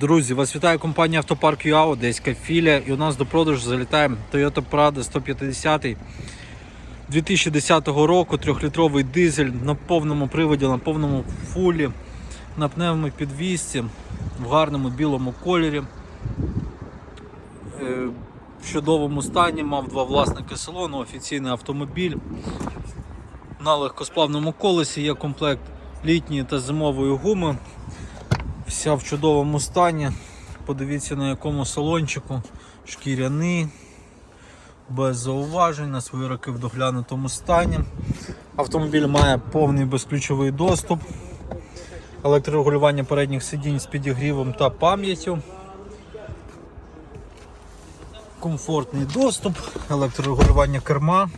Друзі, вас вітає компанія Автопарк ЮА, Одеська філія. І у нас до продажу залітає Toyota Prado 150 2010 року, 3-літровий дизель на повному приводі, на повному фулі, на пневмопідвісці, в гарному білому кольорі. Е, В чудовому стані, мав два власники салону, офіційний автомобіль. На легкосплавному колесі є комплект літньої та зимової гуми. Вся в чудовому стані. Подивіться на якому салончику. Шкіряний, без зауважень, на свої роки в доглянутому стані. Автомобіль має повний безключовий доступ, електрорегулювання передніх сидінь з підігрівом та пам'яттю. Комфортний доступ, електрорегулювання керма.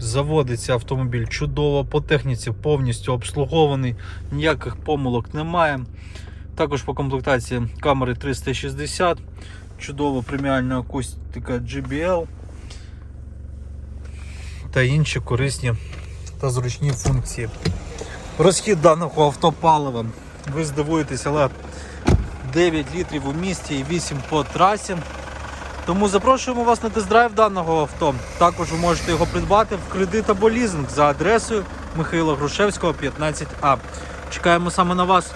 Заводиться автомобіль чудово, по техніці повністю обслугований, ніяких помилок немає. Також по комплектації камери 360, чудова преміальна акустика GBL та інші корисні та зручні функції. Розхід даного автопалива, ви здивуєтесь, але 9 літрів у місті і 8 по трасі. Тому запрошуємо вас на тест-драйв даного авто. Також ви можете його придбати в кредит або лізинг за адресою Михайла Грушевського, 15А. Чекаємо саме на вас.